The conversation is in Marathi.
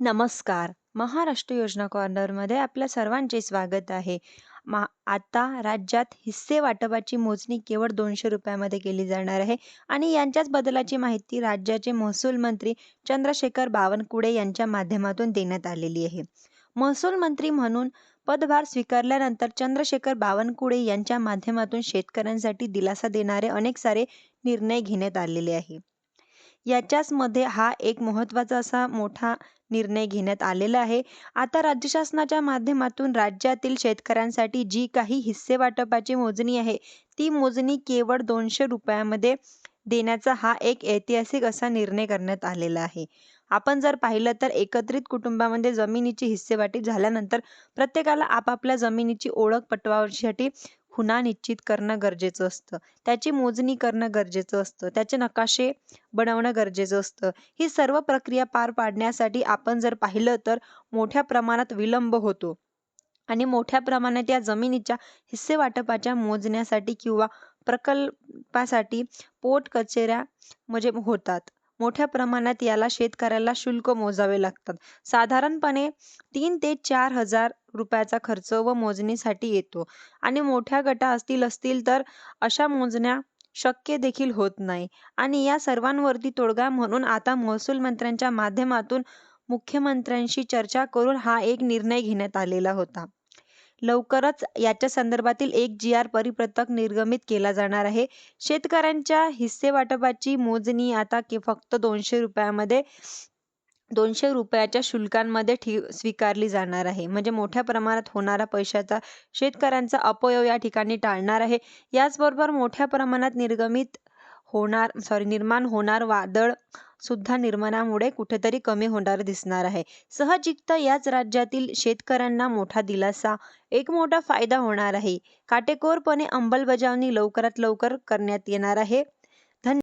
नमस्कार. महाराष्ट्र योजना कॉर्नरमध्ये आपल्या सर्वांचे स्वागत आहे. मा आता राज्यात हिस्से वाटपाची मोजणी केवळ दोनशे रुपयामध्ये केली जाणार आहे आणि यांच्याच बदलाची माहिती राज्याचे महसूल मंत्री चंद्रशेखर बावनकुळे यांच्या माध्यमातून देण्यात आलेली आहे. महसूल मंत्री म्हणून पदभार स्वीकारल्यानंतर चंद्रशेखर बावनकुळे यांच्या माध्यमातून शेतकऱ्यांसाठी दिलासा देणारे अनेक सारे निर्णय घेण्यात आलेले आहे. याच्याच मध्ये हा एक महत्त्वाचा असा मोठा निर्णय घेण्यात आलेला आहे. आता राज्य शासनाच्या माध्यमातून राज्यातील शेतकऱ्यांसाठी जी काही हिस्से वाटपाची मोजणी आहे, ती मोजणी केवळ दोनशे रुपयामध्ये देण्याचा हा एक ऐतिहासिक असा निर्णय करण्यात आलेला आहे. आपण जर पाहिलं तर एकत्रित कुटुंबामध्ये जमिनीची हिस्सेवाटी झाल्यानंतर प्रत्येकाला आपापल्या जमिनीची ओळख पटवावसाठी खुणा निश्चित करणं गरजेचं असतं. त्याची मोजणी करणं गरजेचं असतं. त्याचे नकाशे बनवणं गरजेचं असतं. ही सर्व प्रक्रिया पार पाडण्यासाठी आपण जर पाहिलं तर मोठ्या प्रमाणात विलंब होतो आणि मोठ्या प्रमाणात या जमिनीच्या हिस्सेवाटपाच्या मोजण्यासाठी किंवा प्रकल्पासाठी पोटकचेऱ्या म्हणजे होतात. मोठ्या प्रमाणात याला शेतकऱ्याला शुल्क मोजावे लागतात. साधारणपणे तीन ते चार हजार रुपयाचा खर्च व मोजणीसाठी येतो आणि मोठ्या गटा असतील असतील तर अशा मोजण्या शक्य देखील होत नाही आणि या सर्वांवरती तोडगा म्हणून आता महसूल मंत्र्यांच्या माध्यमातून मुख्यमंत्र्यांशी चर्चा करून हा एक निर्णय घेण्यात आलेला होता. लवकरच याच्या संदर्भातील एक जी आर परिपत्रक निर्गमित केला जाणार आहे. शेतकऱ्यांच्या हिस्से वाटपाची मोजणी आता फक्त दोनशे रुपयामध्ये दोनशे रुपयाच्या शुल्कांमध्ये ठी स्वीकारली जाणार आहे. म्हणजे मोठ्या प्रमाणात होणारा पैशाचा शेतकऱ्यांचा अपयोग या ठिकाणी टाळणार आहे. याचबरोबर मोठ्या प्रमाणात निर्गमित होणार सॉरी निर्माण होणार वादळ सुद्धा निर्माणामुळे कुठेतरी कमी होणार दिसणार आहे. सहजिकता याच राज्यातील शेतकऱ्यांना मोठा दिलासा, एक मोठा फायदा होणार आहे. काटेकोरपणे अंमलबजावणी लवकरात लवकर करण्यात येणार आहे.